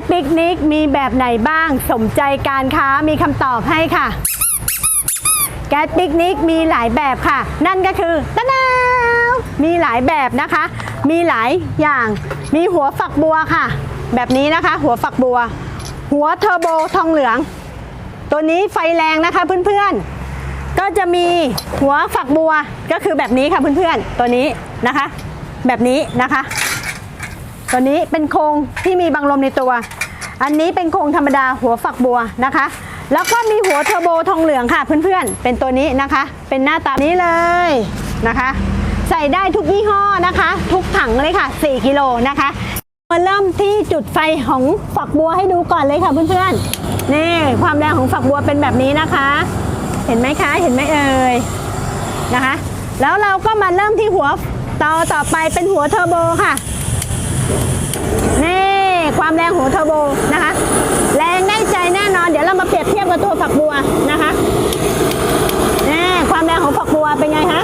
สปิกนิกมีแบบไหนบ้างสมใจการค้ามีคำตอบให้ค่ะ แก๊สปิกนิกมีหลายแบบค่ะ นั่นก็คือตะนาวมีหลายแบบนะคะ มีหลายอย่าง มีหัวฝักบัวค่ะ แบบนี้นะคะ หัวฝักบัว หัวเทอร์โบทองเหลือง ตัวนี้ไฟแรงนะคะเพื่อนๆ ก็จะมีหัวฝักบัวก็คือแบบนี้ค่ะเพื่อนๆ ตัวนี้นะคะ แบบนี้นะคะ ตัวนี้เป็นโครงที่มีบังลมในตัว อันนี้เป็นโครงธรรมดาหัวฝักบัวนะคะ แล้วก็มีหัวเทอร์โบทองเหลืองค่ะเพื่อนๆ เป็นตัวนี้นะคะ เป็นหน้าตานี้เลยนะคะ ใส่ได้ทุกยี่ห้อนะคะ ทุกถังเลยค่ะ 4 กิโลนะคะมาเริ่มที่จุดไฟของฝักบัวให้ดูก่อนเลยค่ะเพื่อนๆ นี่ความแรงของฝักบัวเป็นแบบนี้นะคะ เห็นไหมคะ เห็นไหมเอ่ยนะคะ แล้วเราก็มาเริ่มที่หัวเตาต่อไปเป็นหัวเทอร์โบค่ะ นี่ความแรงหัวเทอร์โบนะคะ แรงได้ใจแน่นอน เดี๋ยวเรามาเปรียบเทียบกับตัวฝักบัวนะคะนี่ความแรงของฝักบัวเป็นไงคะ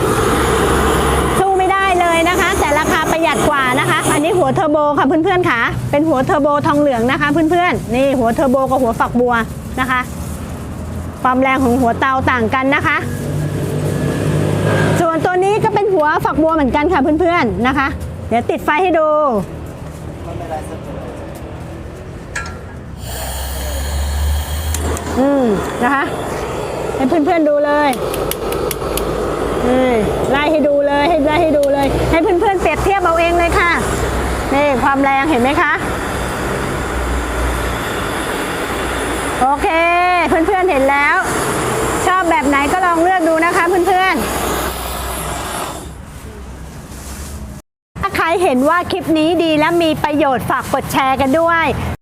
สู้ไม่ได้เลยนะคะ แต่ราคาประหยัดกว่านะคะ อันนี้หัวเทอร์โบค่ะเพื่อนๆค่ะ เป็นหัวเทอร์โบทองเหลืองนะคะ เพื่อนๆนี่หัวเทอร์โบกับหัวฝักบัวนะคะ ความแรงของหัวเตาต่างกันนะคะส่วนตัวนี้ก็เป็นหัวฝักบัวเหมือนกันค่ะเพื่อนๆนะคะ เดี๋ยวติดไฟให้ดู อืมนะคะ ให้เพื่อนๆดูเลยนี่ไล่ให้ดูเลยให้ไล่ให้ดูเลย ให้เพื่อนๆเปรียบเทียบเอาเองเลยค่ะ นี่ความแรงเห็นไหมคะ โอเค เพื่อนๆเห็นแล้ว ชอบแบบไหนก็ลองเลือกดูนะคะเพื่อนๆ ถ้าใคร เห็นว่าคลิปนี้ดีและมีประโยชน์ฝากกดแชร์กันด้วย